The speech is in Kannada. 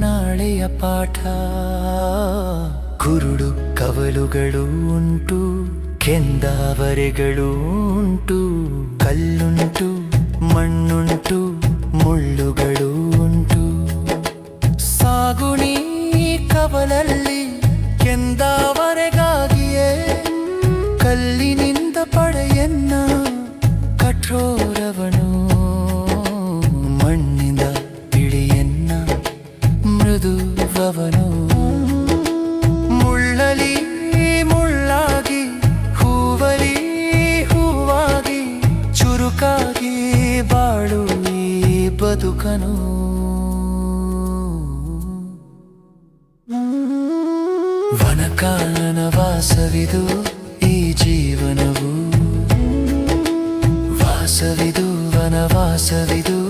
ಬಾಳೆಯ ಪಾಠ. ಕುರುಡು ಕವಲುಗಳು ಉಂಟು, ಕೆಂದಾವರೆಗಳು ಉಂಟು, ಕಲ್ಲುಂಟು, ಮಣ್ಣುಂಟು, ಮುಳ್ಳುಗಳು ಉಂಟು. ಸಾಗುಣಿ ಕವಲಲ್ಲಿ, ಕೆಂದಾವರೆಗಾಗಿಯೇ. ಕಲ್ಲಿನಿಂದ ಪಡೆಯನ್ನ ಕಠೋರವನು. ಮೃದುವವನು ಮುಳ್ಳಲಿ ಮುಳ್ಳಾಗಿ ಹೂವಲಿ ಹೂವಾಗಿ ಚುರುಕಾಗಿ ಬಾಳು ಬದುಕನು. ವನಕಾನನ ವಾಸವಿದು ಈ ಜೀವನವು. ವಾಸವಿದು ವನವಾಸವಿದು